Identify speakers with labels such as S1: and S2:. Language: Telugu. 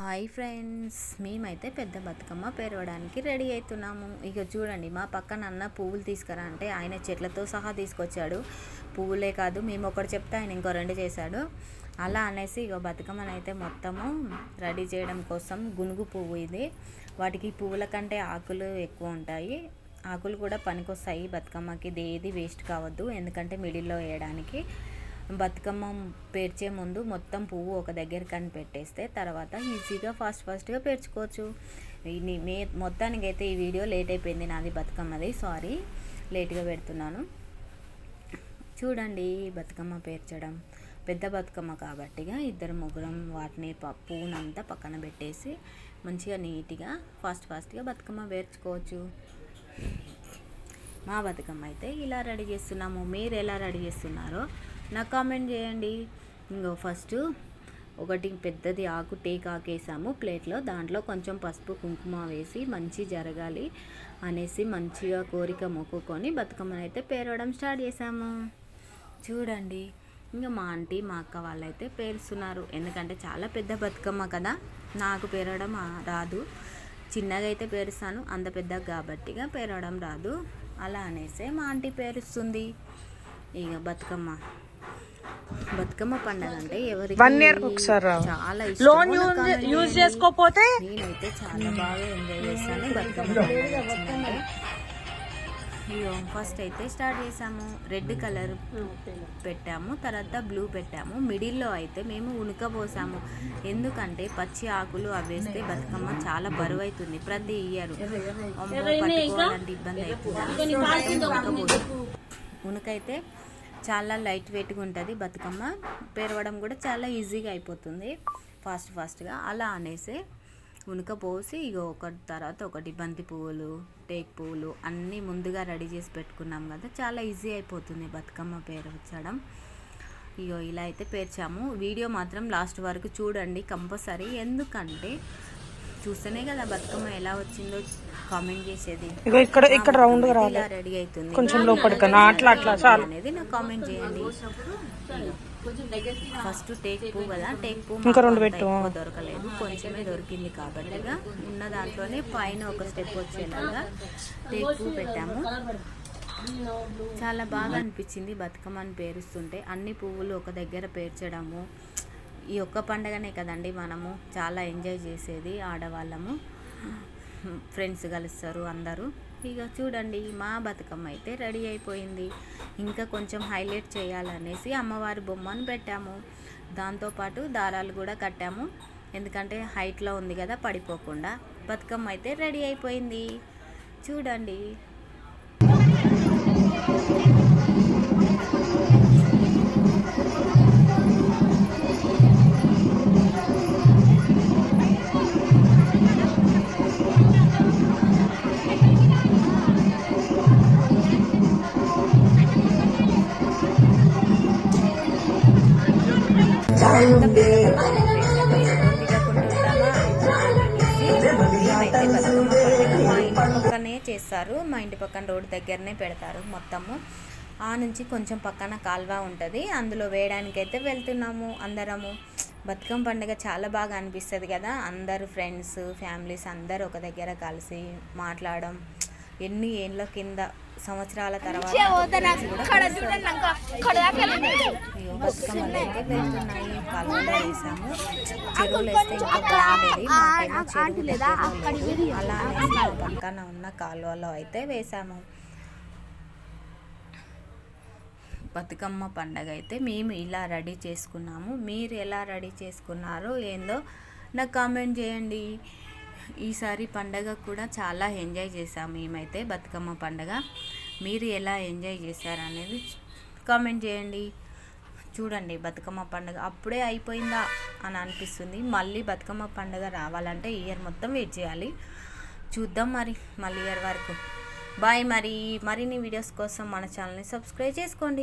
S1: హాయ్ ఫ్రెండ్స్ మేమైతే పెద్ద బతుకమ్మ పెరవడానికి రెడీ అవుతున్నాము ఇక చూడండి మా పక్కన అన్న పువ్వులు తీసుకురా అంటే ఆయన చెట్లతో సహా తీసుకొచ్చాడు. పువ్వులే కాదు మేము ఒకటి చెప్తే ఆయన ఇంకో రెండు చేశాడు. అలా అనేసి ఇక బతుకమ్మను అయితే మొత్తము రెడీ చేయడం కోసం గునుగు పువ్వు ఇది. వాటికి పువ్వుల కంటే ఆకులు ఎక్కువ ఉంటాయి. ఆకులు కూడా పనికొస్తాయి బతుకమ్మకి ఇది ఏది వేస్ట్ కావద్దు. ఎందుకంటే మిడిల్లో వేయడానికి. బతుకమ్మ పేర్చే ముందు మొత్తం పువ్వు ఒక దగ్గర కనిపెట్టేస్తే తర్వాత ఈజీగా ఫాస్ట్ ఫాస్ట్గా పేర్చుకోవచ్చు. మే మొత్తానికైతే ఈ వీడియో లేట్ అయిపోయింది నాది బతుకమ్మది. సారీ లేట్గా పెడుతున్నాను. చూడండి బతుకమ్మ పేర్చడం. పెద్ద బతుకమ్మ కాబట్టిగా ఇద్దరు ముగ్గురం వాటిని ప- పువ్వునంతా పక్కన పెట్టేసి మంచిగా నీట్గా ఫాస్ట్ ఫాస్ట్గా బతుకమ్మ పేర్చుకోవచ్చు. మా బతుకమ్మ అయితే ఇలా రెడీ చేస్తున్నాము. మీరు ఎలా రెడీ చేస్తున్నారో నాకు కామెంట్ చేయండి. ఇంకో ఫస్ట్ ఒకటి పెద్దది ఆకు టేక్ ఆకేసాము. ప్లేట్లో దాంట్లో కొంచెం పసుపు కుంకుమ వేసి మంచి జరగాలి అనేసి మంచిగా కోరిక మొక్కుకొని బతుకమ్మను అయితే పేరవడం స్టార్ట్ చేసాము. చూడండి. ఇంకా మా ఆంటీ మా అక్క వాళ్ళైతే పేరుస్తున్నారు. ఎందుకంటే చాలా పెద్ద బతుకమ్మ కదా. నాకు పేరవడం రాదు. చిన్నగా అయితే పేరుస్తాను. అంత పెద్దగా కాబట్టిగా పేరవడం రాదు. అలా అనేసి మా ఆంటీ పేరుస్తుంది. ఇక బతుకమ్మ. బతుకమ్మ పండగ అంటే ఎవరికి
S2: year కి ఒకసారి.
S1: చాలా
S2: లోన్ యూజ్. చేసుకోకపోతే
S1: నేనైతే చాలా బాగా ఎంజాయ్ చేశాను బతుకమ్మ పండుగ ఫస్ట్ అయితే స్టార్ట్ చేసాము. రెడ్ కలర్ పెట్టాము. తర్వాత బ్లూ పెట్టాము. మిడిల్లో అయితే మేము ఉణుకబోసాము ఎందుకంటే పచ్చి ఆకులు అవి వేస్తే బతుకమ్మ చాలా బరువు అవుతుంది. ప్రతి ఇయర్ పట్టుకోవాలంటే ఇబ్బంది అవుతుంది. ఉణకైతే చాలా లైట్ వెయిట్గా ఉంటుంది బతుకమ్మ. పెరవడం కూడా చాలా ఈజీగా అయిపోతుంది. ఫాస్ట్ ఫాస్ట్గా అలా అనేసి ఉనకపోసి ఇక ఒకటి తర్వాత ఒకటి బంతి పువ్వులు టేక్ పువ్వులు అన్నీ ముందుగా రెడీ చేసి పెట్టుకున్నాం కదా. చాలా ఈజీ అయిపోతుంది బతుకమ్మ పేర్చడం ఇగో ఇలా అయితే పేర్చాము. వీడియో మాత్రం లాస్ట్ వరకు చూడండి కంపల్సరీ. ఎందుకంటే చూస్తేనే కదా బతుకమ్మ ఎలా వచ్చిందో కామెంట్ చేసేది.
S2: ఇక్కడ ఇక్కడ రౌండ్
S1: ఇలా రెడీ అవుతుంది?
S2: కొంచెం లోపలికి అట్లా అట్లా చాలు.
S1: అనేది నాకు కామెంట్ చేయండి. ఫస్ట్ టేక్ పువ్వు కదా టేక్
S2: ఇంకా
S1: మాకు
S2: రెండు పెట్టు.
S1: దొరకలేదు కొంచెమే దొరికింది కాబట్టిగా ఉన్న దాంట్లోనే పైన ఒక స్టెప్ వచ్చేలాగా టేక్ పువ్వు పెట్టాము. చాలా బాగా అనిపించింది బతుకమ్మని పేరుస్తుంటే. అన్ని పువ్వులు ఒక దగ్గర పేర్చడము ఈ ఒక్క పండగనే కదండి మనము చాలా ఎంజాయ్ చేసేది ఆడవాళ్ళము. ఫ్రెండ్స్ కలుస్తారు అందరూ. ఇక చూడండి మా బతుకమ్మ అయితే రెడీ అయిపోయింది. ఇంకా కొంచెం హైలైట్ చేయాలనేసి అమ్మవారి బొమ్మను పెట్టాము. దాంతోపాటు దారాలు కూడా కట్టాము. ఎందుకంటే హైట్లో ఉంది కదా పడిపోకుండా. బతుకమ్మ అయితే రెడీ అయిపోయింది. చూడండి. పక్కనే చేస్తారు. మా ఇంటి పక్కన రోడ్డు దగ్గరనే పెడతారు మొత్తము. ఆ నుంచి కొంచెం పక్కన కాల్వ ఉంటుంది. అందులో వేయడానికి అయితే వెళ్తున్నాము అందరము. బతుకమ్మ పండుగ చాలా బాగా అనిపిస్తుంది కదా. అందరు ఫ్రెండ్స్ ఫ్యామిలీస్ అందరు ఒక దగ్గర కలిసి మాట్లాడడం ఎన్ని ఏళ్ళ కింద సంవత్సరాల తర్వాత వెళ్తున్నాయి కాలువలో వేసాము. చెరువులు వేస్తే ఇంకా బాగుండేది మాకేమో చెరువు దగ్గరలో లేదు. అలా అనేసి పక్కన ఉన్న కాలువలో అయితే వేసాము. బతుకమ్మ పండగ అయితే మేము ఇలా రెడీ చేసుకున్నాము. మీరు ఎలా రెడీ చేసుకున్నారో ఏందో నాకు కామెంట్ చేయండి. ఈసారి పండగ కూడా చాలా ఎంజాయ్ చేసాము మేమైతే బతుకమ్మ పండగ. మీరు ఎలా ఎంజాయ్ చేశారు అనేది కామెంట్ చేయండి. చూడండి బతుకమ్మ పండగ అప్పుడే అయిపోయిందా అని అనిపిస్తుంది. మళ్ళీ బతుకమ్మ పండుగ రావాలంటే ఇయర్ మొత్తం వెయిట్ చేయాలి. చూద్దాం మరి మళ్ళీ ఇయర్ వరకు. బాయ్ మరి. మరిన్ని వీడియోస్ కోసం మన ఛానల్ని సబ్స్క్రైబ్ చేసుకోండి.